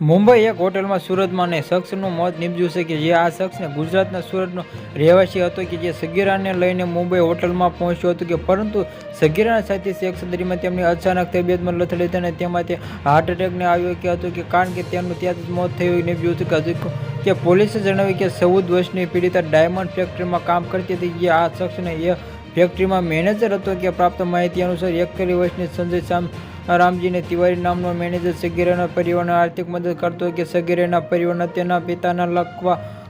મુંબઈ એક હોટલમાં સુરતમાં ને શખ્સનું મોત નીપજ્યું છે કે જે આ શખ્સને ગુજરાતના સુરતનો રહેવાસી હતો કે જે સગીરાને લઈને મુંબઈ હોટલમાં પહોંચ્યો હતો કે પરંતુ સગીરાના સાથે સેક્સ દરમિયાન તેમની અચાનક તબિયતમાં લથડી હતી અને તેમાં તે હાર્ટ એટેકને આવ્યો કે હતો કે કારણ કે તેમનું ત્યાં જ મોત થયું નીપજ્યું હતું કે કે પોલીસે જણાવ્યું કે ચૌદ વર્ષની પીડિતા ડાયમંડ ફેક્ટરીમાં કામ કરતી હતી જે આ શખ્સને એ ફેક્ટરીમાં મેનેજર હતો કે પ્રાપ્ત માહિતી અનુસાર એકતાલીસ વર્ષની સંજય સામ રામજીને તિવારી નામનો મેનેજર સગીરાના પરિવારને આર્થિક મદદ કરતો કે સગીરાના પરિવારના તેના પિતાના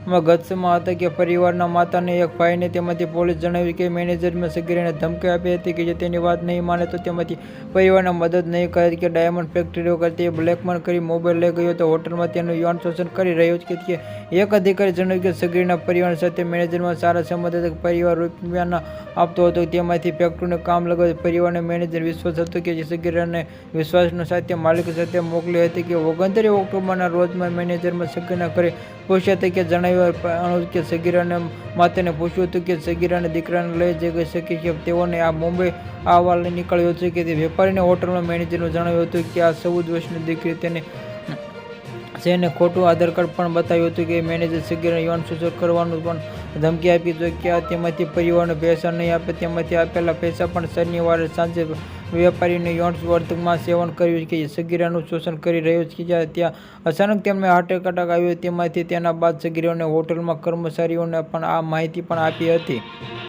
લખવામાં ગચ્છમાં હતા કે પરિવારના માતાને એક ભાઈને તેમાંથી પોલીસ જણાવ્યું કે મેનેજરમાં સગીરાને ધમકી આપી હતી કે જે તેની વાત નહીં માને તો તેમાંથી પરિવારને મદદ નહીં કરે કે ડાયમંડ ફેક્ટરીઓ કરતી બ્લેકમેન કરી મોબાઈલ લઈ ગયો તો હોટલમાં તેનું યૌન શોષણ કરી રહ્યો છે કે એક અધિકારી જણાવ્યું કે સગીરના પરિવાર સાથે મેનેજરમાં સારા સંબંધ હતા પરિવાર રૂપિયાના આપતો હતો. તેમાંથી ફેક્ટરીનું કામ લગાવી પરિવારને મેનેજર વિશ્વાસ હતો કે જે સગીરાને વિશ્વાસનો સાથે માલિક સાથે મોકલી હતી કે ઓગણત્રીસ ઓક્ટોબરના રોજમાં મેનેજરમાં સગીરના ઘરે પૂછ્યા હતા કે જણાવ્યું કે સગીરાને માતાને પૂછ્યું હતું કે સગીરાને દીકરાને લઈ જઈ શકે છે, તેઓને આ મુંબઈ આવવા નીકળ્યો છે કે તે વેપારીને હોટલના મેનેજરનું જણાવ્યું હતું કે આ ચૌદ વર્ષની દીકરી તેને જેને ખોટું આધાર કાર્ડ પણ બતાવ્યું હતું કે મેનેજર સગીરાને યૌન શોષણ કરવાનું પણ ધમકી આપી હતી કે તેમાંથી પરિવારને પૈસા નહીં આપે, તેમાંથી આપેલા પૈસા પણ શનિવારે સાંજે વેપારીને યૌન વર્તકમાં સેવન કર્યું કે સગીરાનું શોષણ કરી રહ્યો છે જ્યારે ત્યાં અચાનક તેમને હાર્ટ એટેક આવ્યો તેમાંથી તેના બાદ સગીરાઓને હોટલમાં કર્મચારીઓને પણ આ માહિતી પણ આપી હતી.